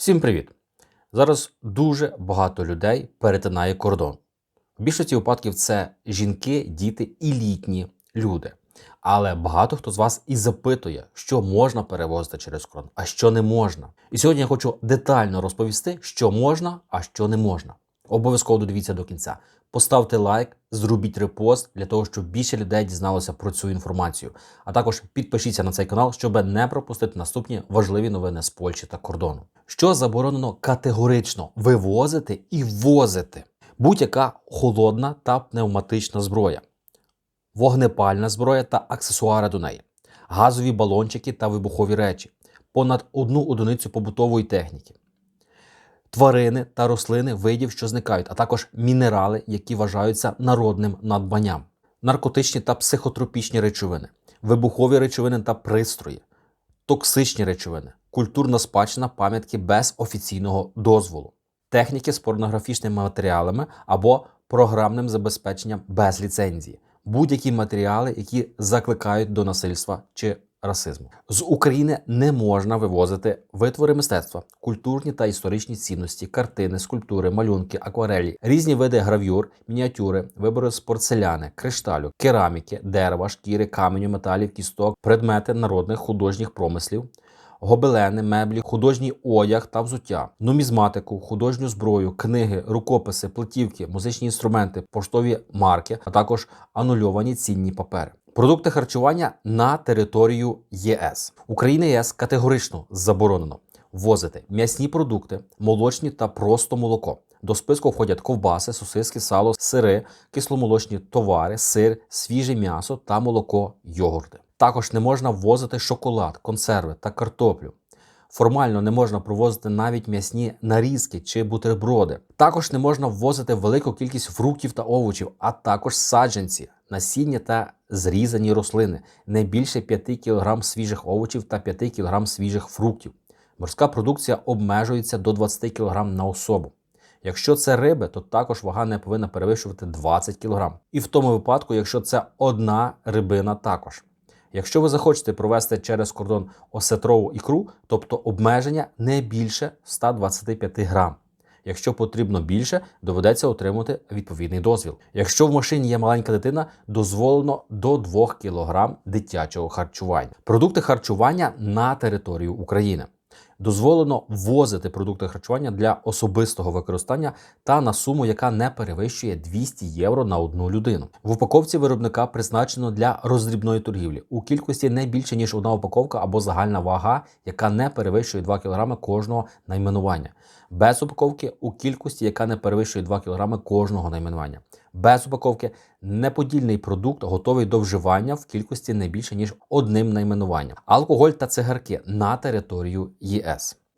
Всім привіт! Зараз дуже багато людей перетинає кордон. В більшості випадків це жінки, діти і літні люди. Але багато хто з вас і запитує, що можна перевозити через кордон, а що не можна. І сьогодні я хочу детально розповісти, що можна, а що не можна. Обов'язково додивіться до кінця. Поставте лайк, зробіть репост для того, щоб більше людей дізналося про цю інформацію. А також підпишіться на цей канал, щоб не пропустити наступні важливі новини з Польщі та кордону. Що заборонено категорично вивозити і ввозити будь-яка холодна та пневматична зброя, вогнепальна зброя та аксесуари до неї, газові балончики та вибухові речі, понад одну одиницю побутової техніки, тварини та рослини видів, що зникають, а також мінерали, які вважаються народним надбанням, наркотичні та психотропічні речовини, вибухові речовини та пристрої, токсичні речовини, культурна спадщина пам'ятки без офіційного дозволу, техніки з порнографічними матеріалами або програмним забезпеченням без ліцензії, будь-які матеріали, які закликають до насильства чи расизму. З України не можна вивозити витвори мистецтва, культурні та історичні цінності, картини, скульптури, малюнки, акварелі, різні види гравюр, мініатюри, вибори з порцеляни, кришталю, кераміки, дерева, шкіри, каменю, металів, кісток, предмети народних художніх промислів. Гобелени, меблі, художній одяг та взуття, нумізматику, художню зброю, книги, рукописи, платівки, музичні інструменти, поштові марки, а також анульовані цінні папери. Продукти харчування на територію ЄС. Україна ЄС категорично заборонено ввозити м'ясні продукти, молочні та просто молоко. До списку входять ковбаси, сосиски, сало, сири, кисломолочні товари, сир, свіже м'ясо та молоко, йогурти. Також не можна ввозити шоколад, консерви та картоплю. Формально не можна провозити навіть м'ясні нарізки чи бутерброди. Також не можна ввозити велику кількість фруктів та овочів, а також саджанці, насіння та зрізані рослини, не більше 5 кг свіжих овочів та 5 кг свіжих фруктів. Морська продукція обмежується до 20 кг на особу. Якщо це риби, то також вага не повинна перевищувати 20 кг. І в тому випадку, якщо це одна рибина також. Якщо ви захочете провести через кордон осетрову ікру, тобто обмеження не більше 125 грам. Якщо потрібно більше, доведеться отримати відповідний дозвіл. Якщо в машині є маленька дитина, дозволено до 2 кг дитячого харчування. Продукти харчування на територію України. Дозволено ввозити продукти харчування для особистого використання та на суму, яка не перевищує 200 євро на одну людину. В упаковці виробника призначено для роздрібної торгівлі у кількості не більше ніж одна упаковка або загальна вага, яка не перевищує 2 кг кожного найменування. Без упаковки у кількості, яка не перевищує 2 кг кожного найменування. Без упаковки неподільний продукт готовий до вживання в кількості не більше ніж одним найменуванням. Алкоголь та цигарки на територію ЄС.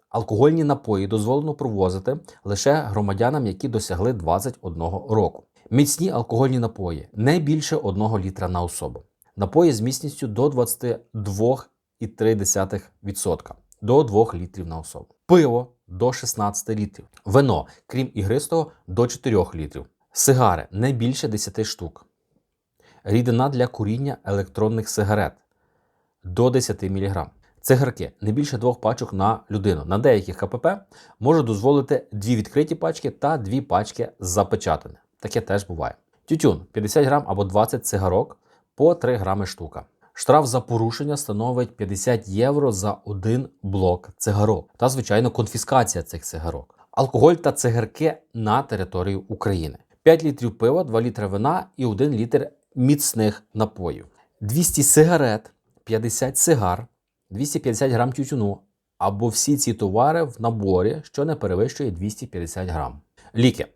Алкогольні напої дозволено провозити лише громадянам, які досягли 21 року. Міцні алкогольні напої не більше 1 літра на особу. Напої з міцністю до 22,3% до 2 літрів на особу. Пиво до 16 літрів. Вино, крім ігристого, до 4 літрів. Сигари не більше 10 штук. Рідина для куріння електронних сигарет до 10 мг. Цигарки не більше двох пачок на людину. На деяких КПП може дозволити дві відкриті пачки та дві пачки запечатані. Таке теж буває. Тютюн 50 грам або 20 цигарок по 3 грами штука. Штраф за порушення становить 50 євро за один блок цигарок та, звичайно, конфіскація цих цигарок. Алкоголь та цигарки на територію України. 5 літрів пива, 2 літри вина і 1 літр міцних напоїв. 200 сигарет, 50 сигар, 250 грам тютюну або всі ці товари в наборі, що не перевищує 250 грам. Ліки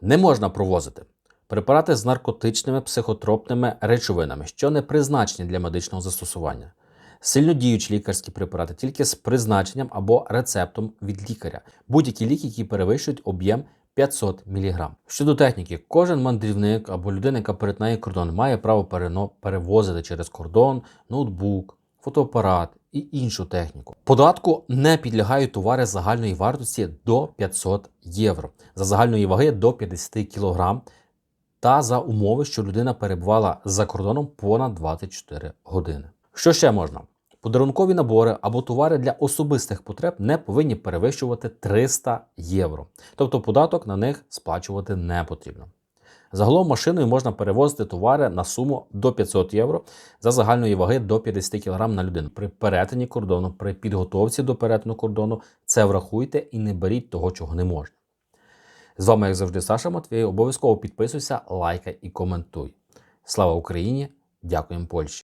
не можна провозити. Препарати з наркотичними психотропними речовинами, що не призначені для медичного застосування. Сильнодіючі лікарські препарати тільки з призначенням або рецептом від лікаря. Будь-які ліки, які перевищують об'єм 500 мг. Щодо техніки, кожен мандрівник або людина, яка перетинає кордон, має право перевозити через кордон ноутбук, фотоапарат і іншу техніку. Податку не підлягають товари загальної вартості до 500 євро, за загальної ваги до 50 кг та за умови, що людина перебувала за кордоном понад 24 години. Що ще можна? Подарункові набори або товари для особистих потреб не повинні перевищувати 300 євро. Тобто податок на них сплачувати не потрібно. Загалом машиною можна перевозити товари на суму до 500 євро за загальної ваги до 50 кг на людину. При перетині кордону, при підготовці до перетину кордону це врахуйте і не беріть того, чого не можна. З вами, як завжди, Саша Матвій. Обов'язково підписуйся, лайкай і коментуй. Слава Україні! Дякуємо Польщі!